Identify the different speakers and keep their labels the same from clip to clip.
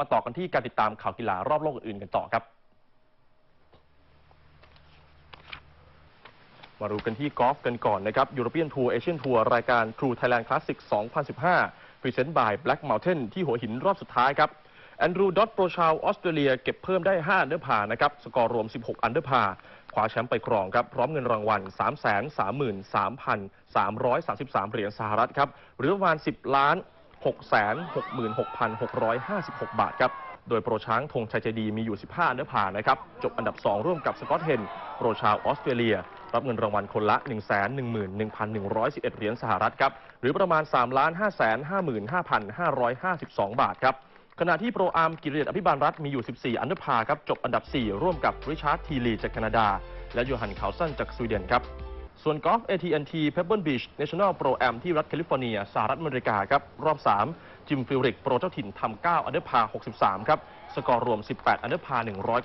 Speaker 1: มาต่อกันที่การติดตามข่าวกีฬารอบโลกอื่นๆกันต่อครับ มาดูกันที่กอล์ฟกันก่อนนะครับ European Tour Asian Tour รายการ True Thailand Classic 2015 Present by Black Mountain ที่หัวหินรอบสุดท้ายครับแอนดรูดอตโปรชาวออสเตรเลียเก็บเพิ่มได้ 5 อันเดอร์พานะครับ สกอร์รวม 16 อันเดอร์พาคว้าแชมป์ไปครองครับ พร้อมเงินรางวัล 333,333เหรียญสหรัฐครับ หรือประมาณ 10 ล้าน 666,656 บาทครับโดยโปรช้างธงชัยใจดีมีอยู่ 15อันเดอร์พานะครับ จบอันดับ 2 ร่วมกับสกอตเฮนโปรชาวออสเตรเลีย รับเงินรางวัลคนละ 111,111 เหรียญสหรัฐครับ หรือประมาณ 3,555,552 บาทครับ ขณะที่โปรอาร์มกิรเดชอภิบาลรัฐมีอยู่ 14 อันดอร์พาครับ จบอันดับ 4 ร่วมกับริชาร์ดทีลีจากแคนาดา และโยฮันคาวซันจากสวีเดนครับ ส่วนกอล์ฟ AT&T Pebble Beach National Pro Am ที่รัฐแคลิฟอร์เนียสหรัฐอเมริกาครับรอบ 3 จิมฟิลริก โปรเจ้าถิ่นทำ9อันเดอร์พา 63 ครับ สกอร์รวม 18 อันเดอร์พา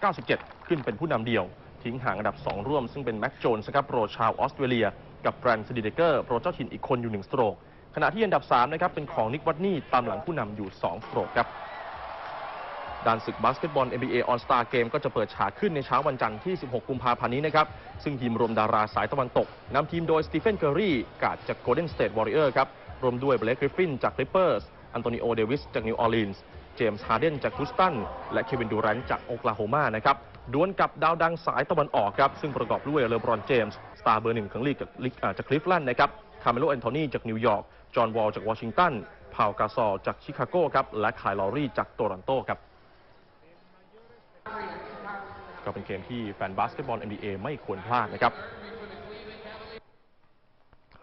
Speaker 1: 197 ขึ้นเป็นผู้นำเดี่ยว ทิ้งห่างอันดับ 2 ร่วมซึ่งเป็นแม็กโจนส์ครับโปรชาวออสเตรเลีย กับแบรนด์สดีเดเกอร์โปรเจ้าถิ่นอีกคนอยู่ 1 สโตรกขณะที่อันดับ3นะครับเป็นของนิกวัตนี่ตามหลังผู้นำอยู่ 2 สโตรกครับ ด้านศึกบาสเกตบอล NBA All Star Game ก็จะเปิดฉากขึ้นในเช้าวันจันทร์ที่ 16 กุมภาพันธ์นี้นะครับ ซึ่งทีมรวมดาราสายตะวันตกนำทีมโดยสตีเฟน เคอร์รีกาดจาก Golden State Warrior ครับ รวมด้วยเบลกริฟฟินจาก Clippers อันโตนิโอ เดวิสจากนิวออร์ลีนส์ เจมส์ ฮาร์เดนจากฮูสตัน และเควิน ดูแรนจากโอคลาโฮมานะครับดวลกับดาวดังสายตะวันออกครับ ซึ่งประกอบด้วยเลบรอน เจมส์ สตาร์เบอร์หนึ่งของลีกจากจากคลิฟแลนด์นะครับ คาเมโลแอนโทนีจากนิวยอร์ก จอห์นวอลจากวอชิงตัน พาวกาซอจากชิคาโกครับ และคายลอรี่จากโตรอนโตครับ ก็เป็นเกมที่แฟนบาสเกตบอล NBA ไม่ควรพลาดนะครับ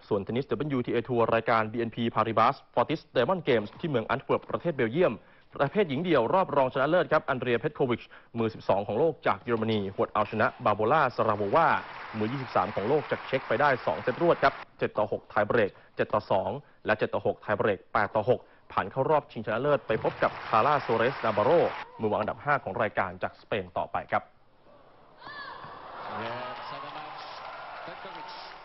Speaker 1: ส่วนเทนนิส WTA ทัวร์รายการ BNP Paribas Fortis Diamond Games ที่เมืองอันต์เวิร์ปประเทศเบลเยียม ประเภทหญิงเดี่ยวรอบรองชนะเลิศครับ อันเดรียเพทโควิช มือ 12 ของโลกจากเยอรมนีหวดเอาชนะบาโบล่าสราโววามือ 23 ของโลกจากเช็กไปได้ 2 เซตรวดครับ 7 ต่อ 6 ไทยเบรก 7 ต่อ 2 และ 7 ต่อ 6 ไทยเบรก 8 ต่อ 6ผ่านเข้ารอบชิงชนะเลิศไปพบกับคาร่าโซเรสนาบาโรมือวางอันดับ 5 ของรายการจากสเปนต่อไปครับ